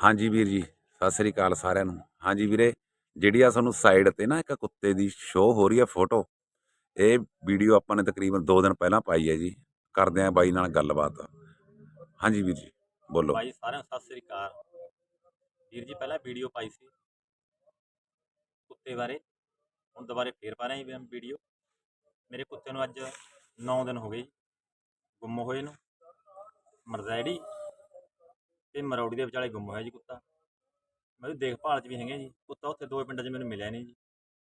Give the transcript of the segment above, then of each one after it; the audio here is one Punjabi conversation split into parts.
ਹਾਂਜੀ ਵੀਰ ਜੀ, ਸਤਿ ਸ੍ਰੀ ਅਕਾਲ ਸਾਰਿਆਂ ਨੂੰ। ਹਾਂਜੀ ਵੀਰੇ, ਜਿਹੜੀ ਆ ਸਾਨੂੰ ਸਾਈਡ ਤੇ ਨਾ ਇੱਕ ਕੁੱਤੇ ਦੀ ਸ਼ੋਅ ਹੋ ਰਹੀ ਹੈ ਫੋਟੋ ਇਹ ਵੀਡੀਓ ਆਪਾਂ ਨੇ ਤਕਰੀਬਨ 2 ਦਿਨ ਪਹਿਲਾਂ ਪਾਈ ਹੈ ਜੀ। ਕਰਦੇ ਆਂ ਬਾਈ ਨਾਲ ਗੱਲਬਾਤ। ਹਾਂਜੀ ਵੀਰ ਜੀ, ਬੋਲੋ। ਬਾਈ ਸਾਰਿਆਂ ਸਤਿ ਸ੍ਰੀ ਅਕਾਲ। ਵੀਰ ਜੀ ਪਹਿਲਾਂ ਵੀਡੀਓ ਪਾਈ ਸੀ। ਕੁੱਤੇ ਬਾਰੇ, ਹੁਣ ਦੁਬਾਰੇ ਫੇਰ ਪਾ ਰਹੇ ਹਾਂ ਵੀਡੀਓ ਮੇਰੇ ਕੁੱਤੇ ਨੂੰ ਅੱਜ 9 ਦਿਨ ਹੋ ਗਏ ਜੀ। ਗੁੰਮ ਹੋਏ ਨੂੰ। ਮਰਜ਼ੈੜੀ ਤੇ ਮਰੌੜੀ ਦੇ ਵਿਚਾਲੇ ਗੁੰਮ ਹੋਇਆ ਜੀ ਕੁੱਤਾ। ਮੈਂ ਉਹਦੀ ਦੇਖਭਾਲ 'ਚ ਵੀ ਹੈਗੇ ਜੀ। ਕੁੱਤਾ ਉੱਥੇ ਦੋ ਪਿੰਡਾਂ 'ਚ ਮੈਨੂੰ ਮਿਲਿਆ ਨਹੀਂ ਜੀ।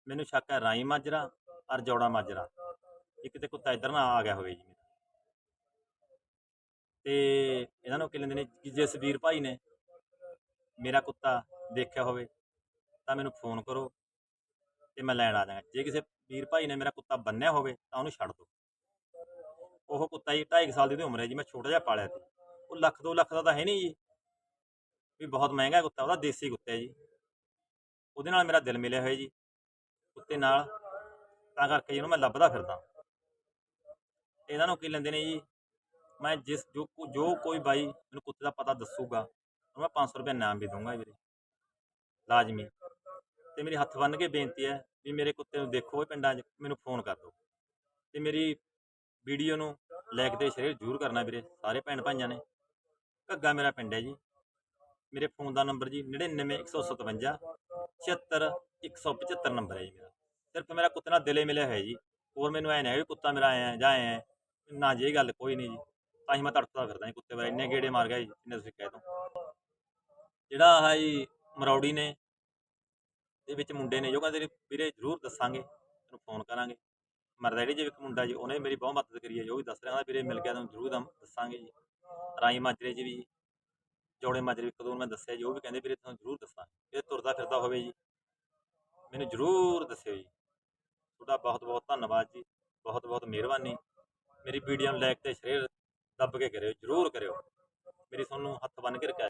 ਮੈਨੂੰ ਸ਼ੱਕ ਹੈ ਰਾਈ ਮਾਜਰਾ ਔਰ ਜੋੜਾ ਮਾਜਰਾ। ਇਹ ਕਿਤੇ ਕੁੱਤਾ ਇੱਧਰ ਨਾ ਆ ਗਿਆ ਹੋਵੇ ਜੀ ਤੇ ਇਹਨਾਂ ਨੂੰ ਕੀ ਲੈਂਦੇ ਨੇ ਕਿ ਜਸਵੀਰ ਭਾਈ ਨੇ ਮੇਰਾ ਕੁੱਤਾ ਦੇਖਿਆ ਹੋਵੇ ਤਾਂ ਮੈਨੂੰ ਫੋਨ ਕਰੋ ਤੇ ਮੈਂ ਲੈਣ ਆ ਜਾਵਾਂਗਾ। ਜੇ ਕਿਸੇ ਵੀਰ ਭਾਈ ਨੇ ਮੇਰਾ ਕੁੱਤਾ ਬੰਨਿਆ ਹੋਵੇ ਤਾਂ ਉਹਨੂੰ ਛੱਡ ਦਿਓ ਉਹ ਕੁੱਤਾ ਜੀ 2.5 ਸਾਲ ਦੀ ਉਮਰ ਹੈ ਜੀ। ਮੈਂ ਛੋਟਾ ਜਿਹਾ ਪਾਲਿਆ ਸੀ। ਉਹ ਲੱਖ 2 ਲੱਖ ਦਾ ਤਾਂ ਹੈ ਨਹੀਂ ਜੀ। ਵੀ ਬਹੁਤ ਮਹਿੰਗਾ ਕੁੱਤਾ, ਉਹਦਾ ਦੇਸੀ ਕੁੱਤਾ ਹੈ ਜੀ। ਉਹਦੇ ਨਾਲ ਮੇਰਾ ਦਿਲ ਮਿਲਿਆ ਹੋਇਆ ਜੀ, ਕੁੱਤੇ ਨਾਲ। ਤਾਂ ਕਰਕੇ ਜਿਹਨੂੰ ਮੈਂ ਲੱਭਦਾ ਫਿਰਦਾ। ਇਹਨਾਂ ਨੂੰ ਕੀ ਲੈਂਦੇ ਨੇ ਜੀ, ਮੈਂ ਜਿਸ ਜੋ ਜੋ ਕੋਈ ਬਾਈ ਮੈਨੂੰ ਕੁੱਤੇ ਦਾ ਪਤਾ ਦੱਸੂਗਾ, ਉਹਨੂੰ ਮੈਂ 500 ਰੁਪਏ ਇਨਾਮ ਵੀ ਦਊਂਗਾ ਵੀਰੇ। ਲਾਜ਼ਮੀ। ਤੇ ਮੇਰੀ ਹੱਥ ਬੰਨ੍ਹ ਕੇ ਬੇਨਤੀ ਹੈ ਵੀ ਮੇਰੇ ਕੁੱਤੇ ਨੂੰ ਦੇਖੋ ਇਹ ਪਿੰਡਾਂ 'ਚ, ਮੈਨੂੰ ਫੋਨ ਕਰ ਦਿਓ। ਤੇ ਮੇਰੀ ਵੀਡੀਓ ਨੂੰ ਲਾਈਕ ਤੇ ਸ਼ੇਅਰ ਜ਼ਰੂਰ ਕਰਨਾ ਵੀਰੇ, ਸਾਰੇ ਭੈਣ ਭਾਈਆਂ ਨੇ। ਘੱਗਾ ਮੇਰਾ ਪਿੰਡ ਹੈ ਜੀ। ਮੇਰੇ ਫੋਨ ਦਾ ਨੰਬਰ ਜੀ 99157 76 175 ਨੰਬਰ ਹੈ ਜੀ ਮੇਰਾ। ਸਿਰਫ ਮੇਰਾ ਕੁੱਤੇ ਨਾਲ ਦਿਲੇ ਮਿਲਿਆ ਹੋਇਆ ਜੀ। ਹੋਰ ਮੈਨੂੰ ਐ ਨਹੀਂ ਹੈ ਵੀ ਕੁੱਤਾ ਮੇਰਾ ਆਇਆ, ਜਾਂ ਆਇਆ। ਹੈ। ਨਾ ਜੇ, ਇਹ ਗੱਲ ਕੋਈ ਨਹੀਂ ਜੀ। ਤਾਂ ਹੀ ਮੈਂ ਤੜਫਦਾ ਫਿਰਦਾ ਜੀ ਕੁੱਤੇ ਬਾਰੇ। ਇੰਨੇ ਗੇੜੇ ਮਾਰ ਗਿਆ ਜੀ, ਜਿੰਨੇ ਤੁਸੀਂ ਕਹਿ ਦੋ। ਜਿਹੜਾ ਆਹ ਜੀ ਮਰੌੜੀ ਨੇ, ਦੇ ਵਿੱਚ ਮੁੰਡੇ ਨੇ, ਜੋ ਕਹਿੰਦੇ ਵੀਰੇ ਜ਼ਰੂਰ ਦੱਸਾਂਗੇ, ਤੈਨੂੰ ਫੋਨ ਕਰਾਂਗੇ। ਮਰਦੈੜੀ ਜੇ ਇੱਕ ਮੁੰਡਾ ਜੀ, ਉਹਨੇ ਮੇਰੀ ਬਹੁਤ ਮਦਦ ਕਰੀ ਹੈ, ਜੋ ਵੀ ਦੱਸ ਰਿਹਾ ਵੀਰੇ ਮਿਲ ਗਿਆ ਤੁਹਾਨੂੰ ਜ਼ਰੂਰ ਦਮ- ਦੱਸਾਂਗੇ ਜੀ। ਰਾਈ ਮਾਜਰੇ ਜੀ ਵੀ ਜੋੜੇ ਮਾਜਰੀ ਇੱਕ ਦੋ ਨੂੰ ਮੈਂ ਦੱਸਿਆ ਜੀ, ਉਹ ਵੀ ਕਹਿੰਦੇ ਵੀਰੇ ਤੁਹਾਨੂੰ ਜ਼ਰੂਰ ਦੱਸਾਂ ਇਹ ਤੁਰਦਾ ਫਿਰਦਾ ਹੋਵੇ ਜੀ। ਮੈਨੂੰ ਜ਼ਰੂਰ ਦੱਸਿਓ ਜੀ। ਤੁਹਾਡਾ ਬਹੁਤ ਬਹੁਤ ਧੰਨਵਾਦ ਜੀ, ਬਹੁਤ ਬਹੁਤ ਮਿਹਰਬਾਨੀ। ਮੇਰੀ ਵੀਡੀਓ ਨੂੰ ਲਾਈਕ ਤੇ ਸ਼ੇਅਰ ਦੱਬ ਕੇ ਕਰਿਓ, ਜ਼ਰੂਰ ਕਰਿਓ। ਮੇਰੀ ਤੁਹਾਨੂੰ ਹੱਥ ਬੰਨ ਕੇ ਰਕਾ